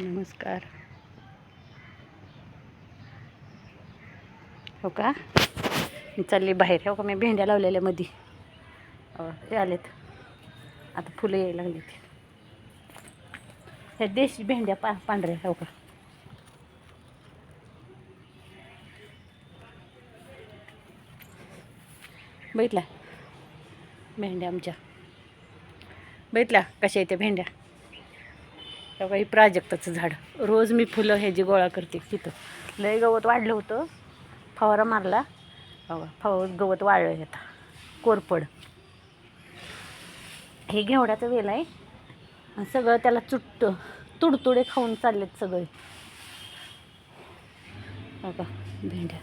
नमस्कार. हो का? मी चालली बाहेर. हो का? मी भेंड्या लावलेल्या मध्ये हे आलेत. आता फुलं यायला लागलीत. ह्या देशी भेंड्या पा पांढऱ्या हो का? बघितला भेंड्या आमच्या. बघितला कशा येत्या भेंड्या? तेव्हा बाई प्राजक्ताचं झाड. रोज मी फुलं हे गोळा करते तिथं. लय गवत वाढलं होतं. फवारा मारला. बघा फव गवत वाळलं येतं कोरपड हे घेवड्याचं वेल आहे. आणि सगळं त्याला चुट्ट तुडतुडे खाऊन चाललेत सगळे. बघा भेंड्या.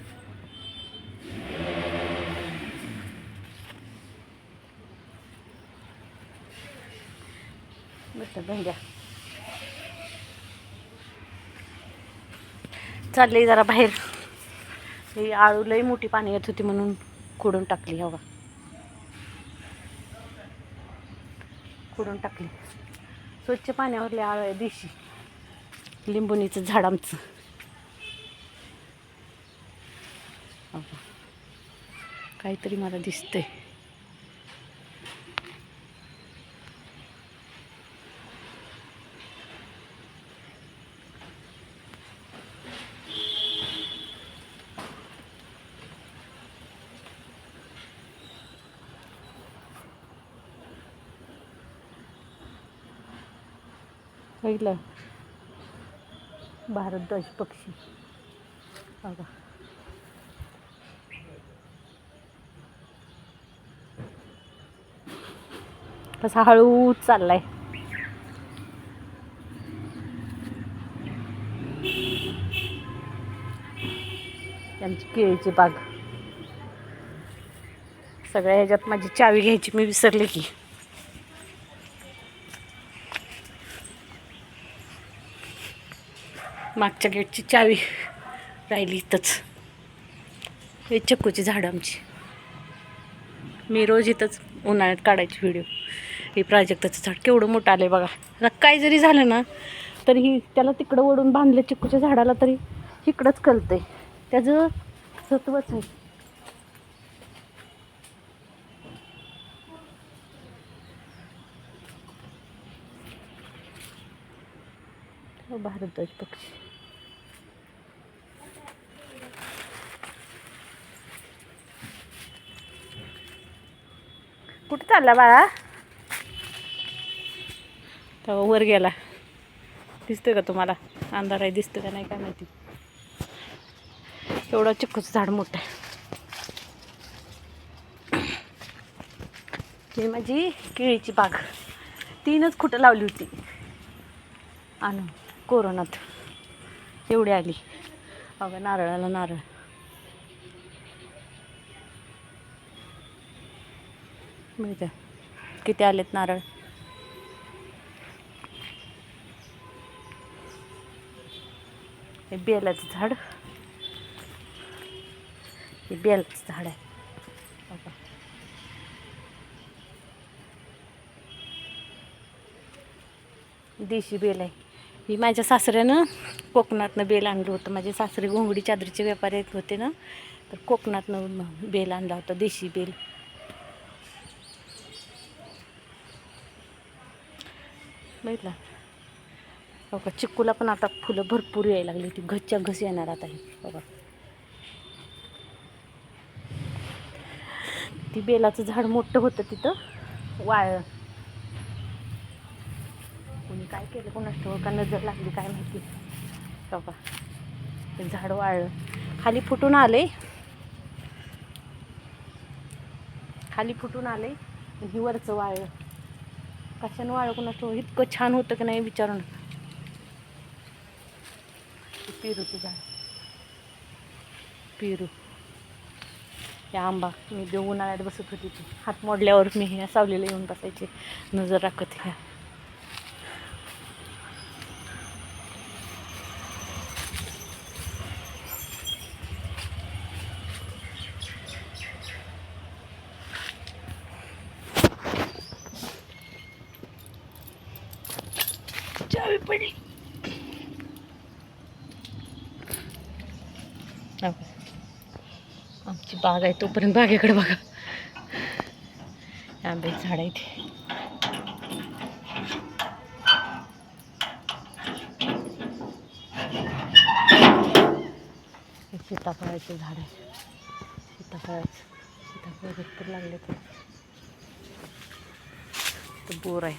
बरं भेंड्या. चालली जरा बाहेर. ही आळू लई मोठी पाणी येत होती म्हणून खुडून टाकली हो हवा खुडून टाकली. स्वच्छ पाण्यावरली आळू आहे देशी. लिंबुनीचं झाड आमचं. हो काहीतरी मला दिसतंय. बघितलं? भारद्वाज पक्षी. बघा. कसा हळूच चाललाय. त्यांची केळीची बाग. सगळ्या ह्याच्यात माझी चावी घ्यायची मी विसरले की. मागच्या गेटची चावी राहिली इथंच. हे चक्कूची झाडं आमची. मी रोज इथंच उन्हाळ्यात काढायची व्हिडिओ हे प्राजक्ताचं झाड केवढं मोठं आलं आहे बघा. आता काय जरी झालं ना तरी ही त्याला तिकडं ओढून बांधलं चिक्कूच्या झाडाला तरी इकडंच कलतंय. त्याचं सत्वच आहे भारद्वाज पक्षी. कुठं चालला बाळा? तो वर गेला. दिसतोय का तुम्हाला? अंधार आहे दिसतं का नाही काय माहिती. एवढं चिक्कूचं झाड मोठं आहे. ही माझी केळीची बाग. तीनच खुटं लावली होती. आणून कोरोनात एवढी आली. अगं नारळाला नारळ. मिळतं. किती आलेत नारळ? हे बेलाचं झाड. हे बेलाचं झाड आहे. देशी बेल आहे. मी माझ्या सासऱ्यानं कोकणातनं बेल आणलं होतं. माझे सासरे घोंगडी चादरीचे व्यापारी येत होते ना तर कोकणातनं बेल आणला होता देशी बेल. बघितला हो का? चिक्कूला पण आता फुलं भरपूर यायला लागली ती घसच्या घस येणार आता ही. हो बघा ती बेलाचं झाड मोठं होतं तिथं. वाळ. कोणी काय केलं? कोणाच का नजर लागली? काय माहिती? हो बाबा ते झाड वाळलं खाली फुटून आले खाली फुटून आले आणि ही वरचं वाळलं कशानं वाळकून असतो? इतकं छान होतं की नाही विचारू नका पेरूचं झाड पेरू. या आंबा मी देऊ उन्हाळ्यात बसत होती. ती हात मोडल्यावर मी ह्या सावलीला येऊन बसायचे. नजर राखत ह्या. आमची बाग आहे तोपर्यंत बागेकडे बघा. आंबे झाड आहे ते सीताफळाचे झाड आहे. सीताफळाच सीताफळ भरपूर लागले तर बोर आहे.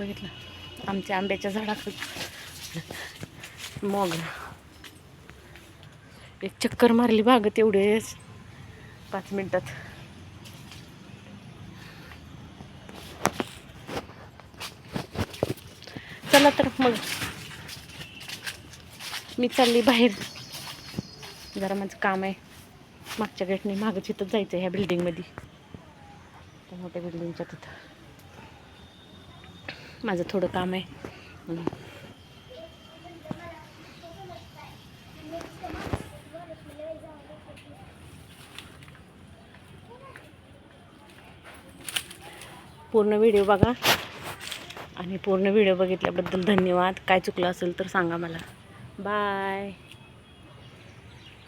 बघितलं? आमच्या आंब्याच्या झाडाखाली. मोगरा. एक चक्कर मारली बाग तेवढेच पाच मिनटात. चला तर मग. मी चालली बाहेर. जरा माझं काम आहे. मागच्या गेटने मागं तिथं जायचं आहे ह्या बिल्डिंगमध्ये त्या मोठ्या बिल्डिंगच्या तिथं. माझं थोडं काम आहे. म्हणून पूर्ण व्हिडिओ बघा. आणि पूर्ण व्हिडिओ बघितल्याबद्दल धन्यवाद. काय चुकलं असेल तर सांगा मला. बाय.